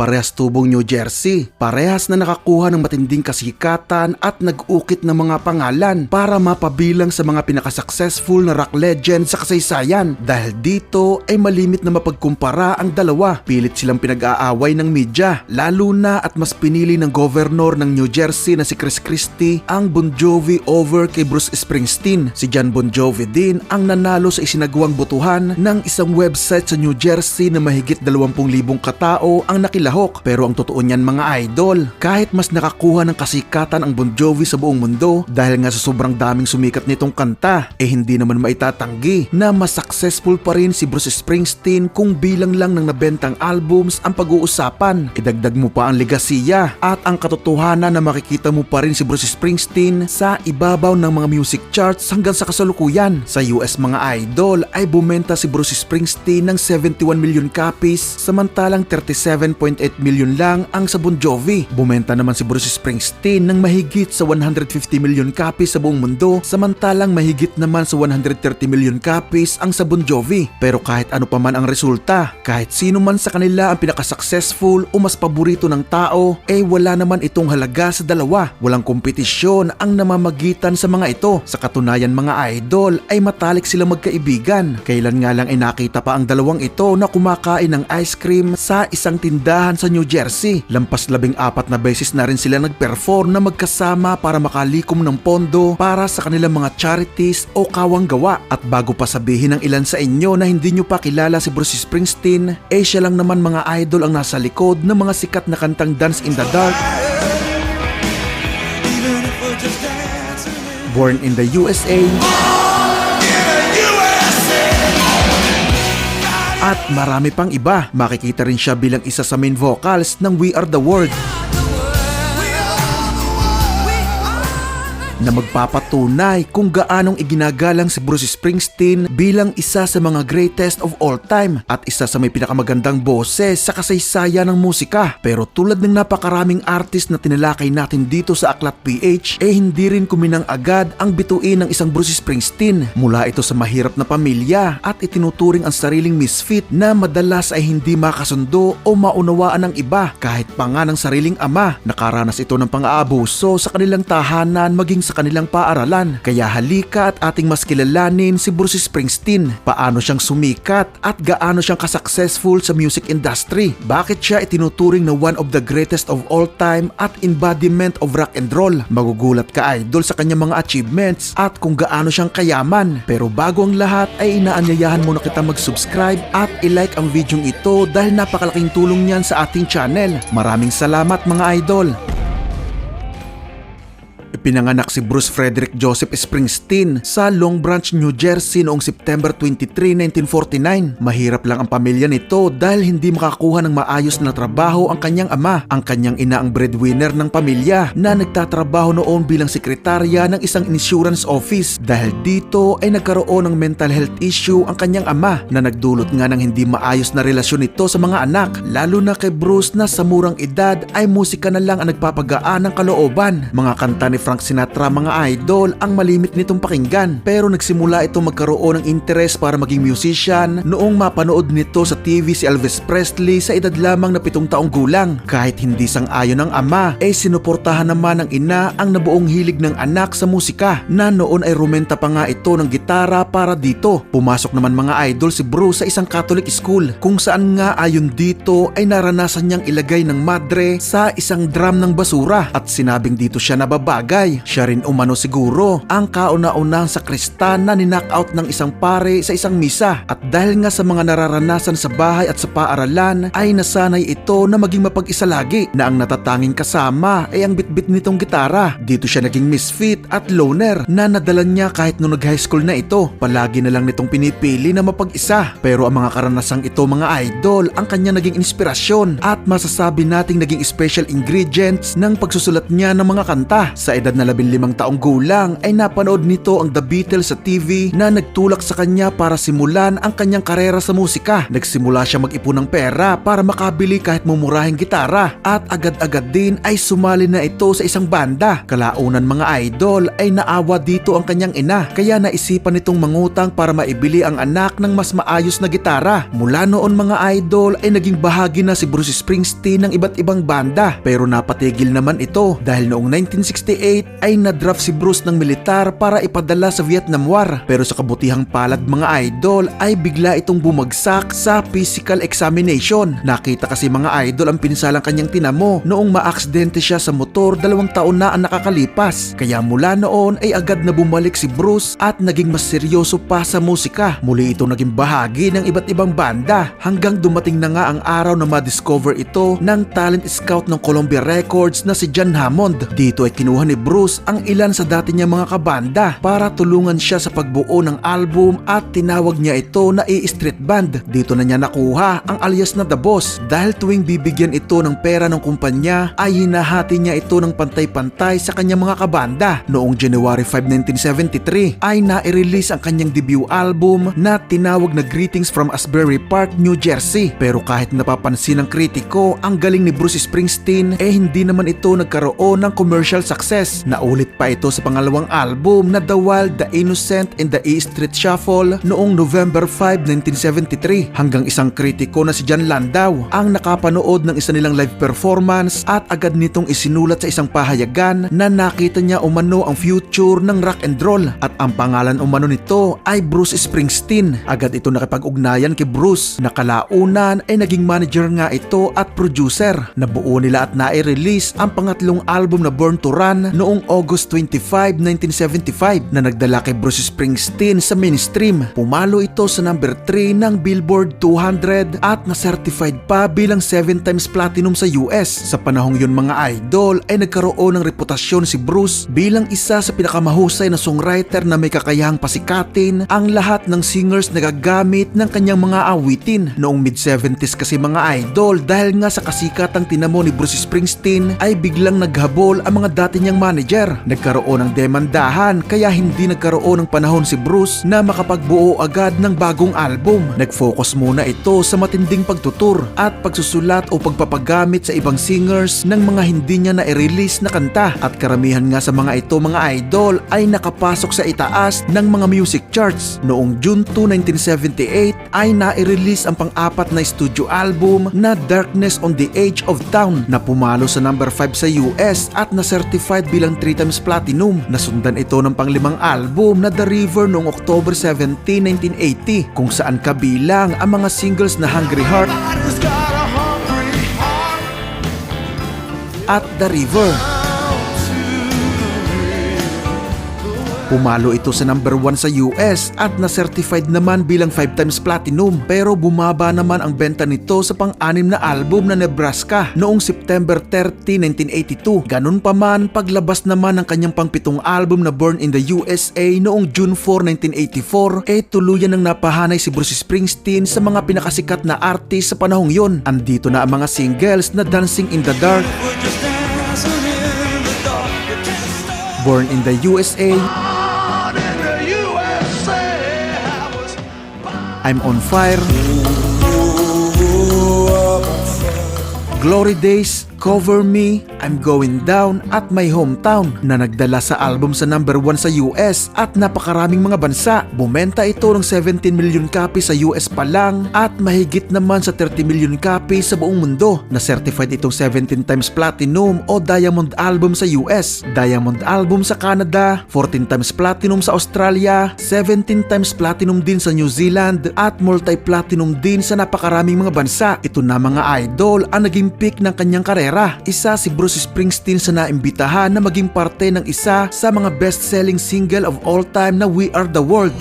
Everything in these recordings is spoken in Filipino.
parehas tubong New Jersey. Parehas na nakakuha ng matinding kasikatan at nag-ukit ng mga pangalan para mapabilang sa mga pinakasuccessful na rock legend sa kasaysayan. Dahil dito ay malimit na mapagkumpara ang dalawa. Pilit silang pinag-aaway ng media, lalo na at mas pinili ng governor ng New Jersey na si Chris Christie ang Bon Jovi over kay Bruce Springsteen. Si John Bon Jovi din ang nanalo sa isinagawang botohan ng isang website sa New Jersey na mahigit 20,000 katao ang nakilahok. Pero ang totoo niyan mga idol, kahit mas nakakuha ng kasikatan ang Bon Jovi sa buong mundo dahil nga sa sobrang daming sumikat nitong kanta, eh hindi naman maitatanggi na mas successful pa rin si Bruce Springsteen kung bilang lang ng nabentang albums ang pag-uusapan. Idagdag mo pa ang legasiya at ang katotohanan na makikita mo pa rin si Bruce Springsteen sa ibabaw ng mga music charts hanggang sa kasalukuyan. Sa US mga idol ay bumenta si Bruce Springsteen ng 71 million copies samantalang 37.8 million lang ang sa Bon Jovi. Bumenta naman si Bruce Springsteen ng mahigit sa 150 million copies sa buong mundo samantalang mahigit naman sa 130 million copies ang sa Bon Jovi. Pero kahit ano pa man ang resulta, kahit sino man sa kanila ang pinaka-successful o mas paborito ng tao, eh wala naman itong halaga sa dalawa. Walang kompetisyon ang namamagitan sa mga ito. Sa katunayan mga idol ay matalik silang magkaibigan. Kailan nga lang ay nakita pa ang dalawang ito na kumakain ng ice cream sa isang tindahan sa New Jersey. Lampas labing apat na beses na rin sila nag-perform na magkasama para makalikom ng pondo para sa kanilang mga charities o kawang gawa. At bago pa sabihin ng ilan sa inyo na hindi nyo pa kilala si Bruce Springsteen, eh siya lang naman mga idol ang nasa likod ng mga sikat na kantang Dance in the Dark, Born in the USA, at marami pang iba. Makikita rin siya bilang isa sa main vocals ng We Are The World na magpapatunay kung gaanong iginagalang si Bruce Springsteen bilang isa sa mga greatest of all time at isa sa may pinakamagandang boses sa kasaysayan ng musika. Pero tulad ng napakaraming artist na tinalakay natin dito sa Aklat PH, eh hindi rin kuminang agad ang bituin ng isang Bruce Springsteen. Mula ito sa mahirap na pamilya at itinuturing ang sariling misfit na madalas ay hindi makasundo o maunawaan ng iba kahit pa nga ng sariling ama. Nakaranas ito ng pang-aabuso sa kanilang tahanan maging sa kanilang paaralan. Kaya halika at ating mas kilalanin si Bruce Springsteen. Paano siyang sumikat at gaano siyang kasuccessful sa music industry. Bakit siya itinuturing na one of the greatest of all time at embodiment of rock and roll. Magugulat ka idol sa kanyang mga achievements at kung gaano siyang kayaman. Pero bago ang lahat ay inaanyayahan muna kita mag-subscribe at i-like ang video ito dahil napakalaking tulong niyan sa ating channel. Maraming salamat mga idol! Ipinanganak si Bruce Frederick Joseph Springsteen sa Long Branch, New Jersey noong September 23, 1949. Mahirap lang ang pamilya nito dahil hindi makakuha ng maayos na trabaho ang kanyang ama. Ang kanyang ina ang breadwinner ng pamilya na nagtatrabaho noon bilang sekretarya ng isang insurance office. Dahil dito ay nagkaroon ng mental health issue ang kanyang ama na nagdulot nga ng hindi maayos na relasyon nito sa mga anak. Lalo na kay Bruce na sa murang edad ay musika na lang ang nagpapagaan ng kalooban. Mga kanta ni Frank Sinatra mga idol ang malimit nitong pakinggan pero nagsimula ito magkaroon ng interest para maging musician noong mapanood nito sa TV si Elvis Presley sa edad lamang na pitong taong gulang. Kahit hindi sang-ayon ng ama, ay sinuportahan naman ng ina ang nabuong hilig ng anak sa musika na noon ay rumenta pa nga ito ng gitara para dito. Pumasok naman mga idol si Bruce sa isang Catholic school kung saan nga ayon dito ay naranasan niyang ilagay ng madre sa isang drum ng basura at sinabing dito siya nababagay. Siya rin umano siguro ang kauna-unang sakristan na ninockout ng isang pare sa isang misa at dahil nga sa mga nararanasan sa bahay at sa paaralan ay nasanay ito na maging mapag-isa lagi na ang natatanging kasama ay ang bitbit nitong gitara. Dito siya naging misfit at loner na nadala niya kahit nung nag-high school na ito. Palagi na lang nitong pinipili na mapag-isa pero ang mga karanasang ito mga idol ang kanya naging inspirasyon at masasabi nating naging special ingredients ng pagsusulat niya ng mga kanta. Sa edad na 15 taong gulang ay napanood nito ang The Beatles sa TV na nagtulak sa kanya para simulan ang kanyang karera sa musika. Nagsimula siya mag-ipon ng pera para makabili kahit mumurahing gitara at agad-agad din ay sumali na ito sa isang banda. Kalaunan mga idol ay naawa dito ang kanyang ina kaya naisipan nitong mangutang para maibili ang anak ng mas maayos na gitara. Mula noon mga idol ay naging bahagi na si Bruce Springsteen ng iba't ibang banda pero napatigil naman ito dahil noong 1968 ay nadraft si Bruce ng militar para ipadala sa Vietnam War pero sa kabutihang palad mga idol ay bigla itong bumagsak sa physical examination. Nakita kasi mga idol ang pinsalang kanyang tinamo noong maaksidente siya sa motor dalawang taon na ang nakakalipas kaya mula noon ay agad na bumalik si Bruce at naging mas seryoso pa sa musika. Muli ito naging bahagi ng iba't ibang banda hanggang dumating na nga ang araw na ma-discover ito ng talent scout ng Columbia Records na si John Hammond. Dito ay kinuha ni Bruce ang ilan sa dati niya mga kabanda para tulungan siya sa pagbuo ng album at tinawag niya ito na E-Street Band. Dito na niya nakuha ang alias na The Boss dahil tuwing bibigyan ito ng pera ng kumpanya ay hinahati niya ito ng pantay-pantay sa kanyang mga kabanda. Noong January 5, 1973 ay na-release ang kanyang debut album na tinawag na Greetings from Asbury Park, New Jersey. Pero kahit napapansin ng kritiko ang galing ni Bruce Springsteen eh hindi naman ito nagkaroon ng commercial success. Naulit pa ito sa pangalawang album na The Wild, The Innocent and The E Street Shuffle noong November 5, 1973 hanggang isang kritiko na si John Landau ang nakapanood ng isa nilang live performance at agad nitong isinulat sa isang pahayagan na nakita niya umano ang future ng rock and roll at ang pangalan umano nito ay Bruce Springsteen. Agad ito nakipag-ugnayan kay Bruce na kalaunan ay naging manager nga ito at producer. Nabuo nila at nai-release ang pangatlong album na Born to Run noong August 25, 1975 na nagdala kay Bruce Springsteen sa mainstream. Pumalo ito sa number 3 ng Billboard 200 at na-certified pa bilang 7 times platinum sa US. Sa panahong yun mga idol ay nagkaroon ng reputasyon si Bruce bilang isa sa pinakamahusay na songwriter na may kakayahang pasikatin ang lahat ng singers na gagamit ng kanyang mga awitin. Noong mid-70s kasi mga idol dahil nga sa kasikatang tinamo ni Bruce Springsteen ay biglang naghabol ang mga dati niyang manager. Nagkaroon ng demandahan kaya hindi nagkaroon ng panahon si Bruce na makapagbuo agad ng bagong album. Nag-focus muna ito sa matinding pagtutur at pagsusulat o pagpapagamit sa ibang singers ng mga hindi niya na-release na kanta at karamihan nga sa mga ito mga idol ay nakapasok sa itaas ng mga music charts. Noong June 2, 1978 ay na-release ang pang-apat na studio album na Darkness on the Edge of Town na pumalo sa number 5 sa US at na-certified bilang 3 times platinum. Nasundan ito ng panglimang album na The River noong October 17, 1980 kung saan kabilang ang mga singles na Hungry Heart at The River. Pumalo ito sa number 1 sa US at na-certified naman bilang 5 times platinum pero bumaba naman ang benta nito sa pang-anim na album na Nebraska noong September 30, 1982. Ganun pa man, paglabas naman ng kanyang pangpitong album na Born in the USA noong June 4, 1984 eh tuluyan ng napahanay si Bruce Springsteen sa mga pinakasikat na artist sa panahong yon. Andito na ang mga singles na Dancing in the Dark, Born in the USA, I'm on fire. Glory Days, Cover Me, I'm Going Down at My Hometown na nagdala sa album sa number 1 sa US at napakaraming mga bansa. Bumenta ito ng 17 million copies sa US pa lang at mahigit naman sa 30 million copies sa buong mundo na certified itong 17 times platinum o diamond album sa US, diamond album sa Canada, 14 times platinum sa Australia, 17 times platinum din sa New Zealand at multi-platinum din sa napakaraming mga bansa. Ito na mga idol ang naging peak ng kanyang karera. Isa si Bruce Springsteen sa naimbitahan na maging parte ng isa sa mga best-selling single of all time na We Are the World.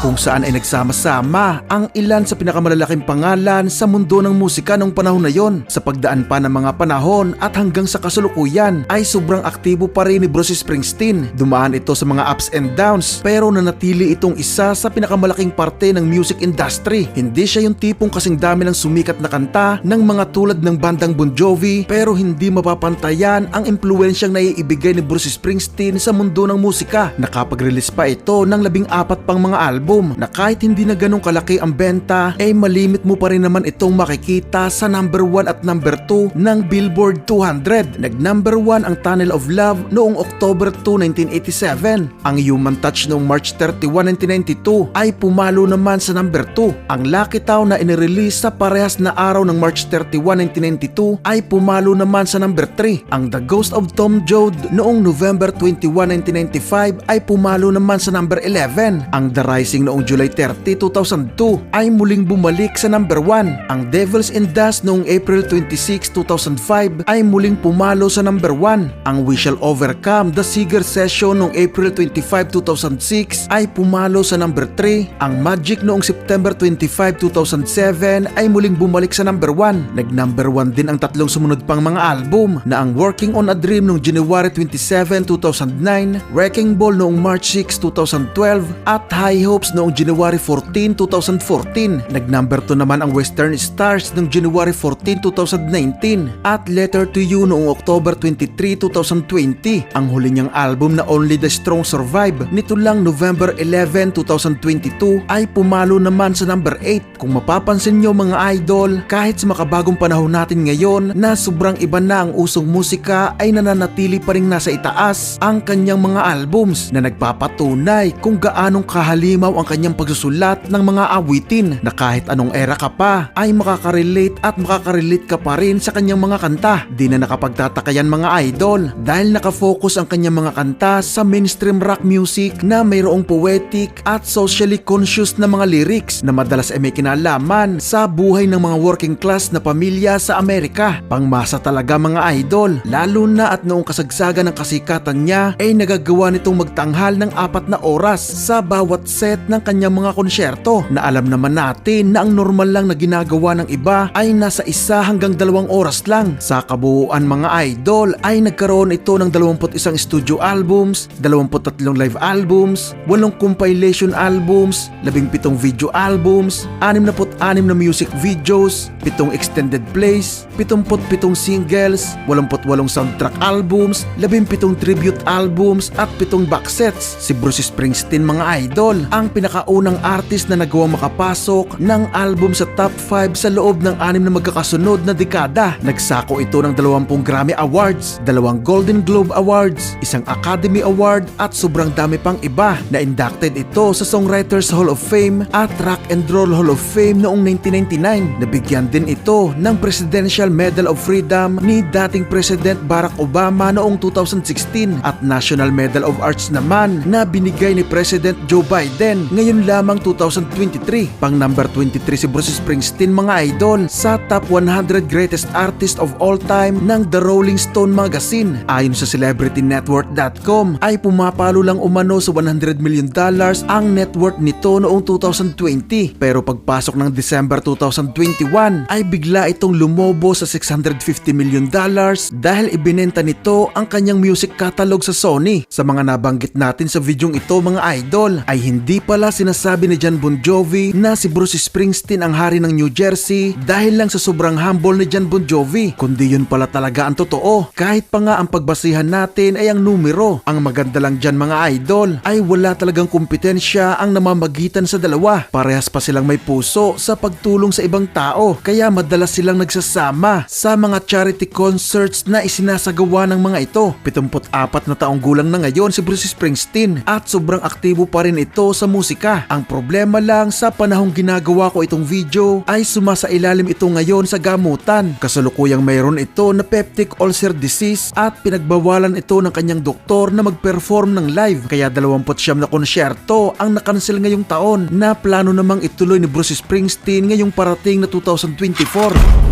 Kung saan ay nagsama-sama ang ilan sa pinakamalalaking pangalan sa mundo ng musika noong panahon na yon. Sa pagdaan pa ng mga panahon at hanggang sa kasulukuyan ay sobrang aktibo pa rin ni Bruce Springsteen. Dumaan ito sa mga ups and downs pero nanatili itong isa sa pinakamalaking parte ng music industry. Hindi siya yung tipong kasing dami ng sumikat na kanta ng mga tulad ng bandang Bon Jovi pero hindi mapapantayan ang impluensyang naiibigay ni Bruce Springsteen sa mundo ng musika. Nakapag-release pa ito ng labing apat pang mga album na kahit hindi na ganong kalaki ang benta ay malimit mo pa rin naman itong makikita sa number 1 at number 2 ng Billboard 200. Nag number 1 ang Tunnel of Love noong October 2, 1987. Ang Human Touch noong March 31, 1992 ay pumalo naman sa number 2. Ang Lucky Town na inirelease sa parehas na araw ng March 31, 1992 ay pumalo naman sa number 3. Ang The Ghost of Tom Joad noong November 21, 1995 ay pumalo naman sa number 11. Ang The Rising noong July 30, 2002 ay muling bumalik sa number 1. Ang Devils in Dust noong April 26, 2005 ay muling pumalo sa number 1. Ang We Shall Overcome The Seeger Session noong April 25, 2006 ay pumalo sa number 3. Ang Magic noong September 25, 2007 ay muling bumalik sa number 1. Nag number 1 din ang tatlong sumunod pang mga album na ang Working on a Dream noong January 27, 2009, Wrecking Ball noong March 6, 2012 at High Hopes noong January 14, 2014. Nag number 2 naman ang Western Stars noong January 14, 2019 at Letter to You noong October 23, 2020. Ang huli niyang album na Only the Strong Survive nito lang November 11, 2022 ay pumalo naman sa number 8. Kung mapapansin niyo mga idol, kahit sa makabagong panahon natin ngayon na sobrang iba na ang usong musika ay nananatili pa rin nasa itaas ang kanyang mga albums na nagpapatunay kung gaanong kahalimaw ang kanyang pagsusulat ng mga awitin na kahit anong era ka pa ay makakarelate at makakarelate ka pa rin sa kanyang mga kanta. Di na nakapagtatakayan mga idol dahil nakafocus ang kanyang mga kanta sa mainstream rock music na mayroong poetic at socially conscious na mga lyrics na madalas ay may kinalaman sa buhay ng mga working class na pamilya sa Amerika. Pangmasa talaga mga idol, lalo na at noong kasagsagan ng kasikatan niya ay nagagawa nitong magtanghal ng apat na oras sa bawat set ng kanyang mga konsyerto na alam naman natin na ang normal lang na ginagawa ng iba ay nasa isa hanggang dalawang oras lang. Sa kabuuan mga idol ay nagkaroon ito ng 21 studio albums, 23 live albums, 8 compilation albums, 17 video albums, 66 na music videos, 7 extended plays, 77 singles, 88 soundtrack albums, 17 tribute albums at 7 box sets. Si Bruce Springsteen mga idol, ang pinakaunang artist na nagawang makapasok ng album sa top 5 sa loob ng anim na magkakasunod na dekada. Nagsako ito ng 20 Grammy Awards, dalawang Golden Globe Awards, isang Academy Award at sobrang dami pang iba na inducted ito sa Songwriters Hall of Fame at Rock and Roll Hall of Fame noong 1999. Nabigyan din ito ng Presidential Medal of Freedom ni dating President Barack Obama noong 2016 at National Medal of Arts naman na binigay ni President Joe Biden ngayon lamang 2023. Pang number 23 si Bruce Springsteen mga idol sa top 100 greatest artist of all time ng The Rolling Stone magazine. Ayon sa celebritynetwork.com ay pumapalo lang umano sa 100 million dollars ang net worth nito noong 2020 pero pagpasok ng December 2021 ay bigla itong lumobo sa 650 million dollars dahil ibinenta nito ang kanyang music catalog sa Sony. Sa mga nabanggit natin sa videong ito mga idol ay hindi pala sinasabi ni John Bon Jovi na si Bruce Springsteen ang hari ng New Jersey dahil lang sa sobrang humble ni John Bon Jovi kundi yun pala talaga ang totoo. Kahit pa nga ang pagbasihan natin ay ang numero. Ang maganda lang dyan mga idol ay wala talagang kompetensya ang namamagitan sa dalawa. Parehas pa silang may puso sa pagtulong sa ibang tao kaya madalas silang nagsasama sa mga charity concerts na isinasagawa ng mga ito. 74 na taong gulang na ngayon si Bruce Springsteen at sobrang aktibo pa rin ito sa musika. Ang problema lang sa panahong ginagawa ko itong video ay sumasailalim ito ngayon sa gamutan. Kasalukuyang mayroon ito na peptic ulcer disease at pinagbawalan ito ng kanyang doktor na mag-perform ng live. Kaya 29 na konsyerto ang nakansel ngayong taon na plano namang ituloy ni Bruce Springsteen ngayong parating na 2024.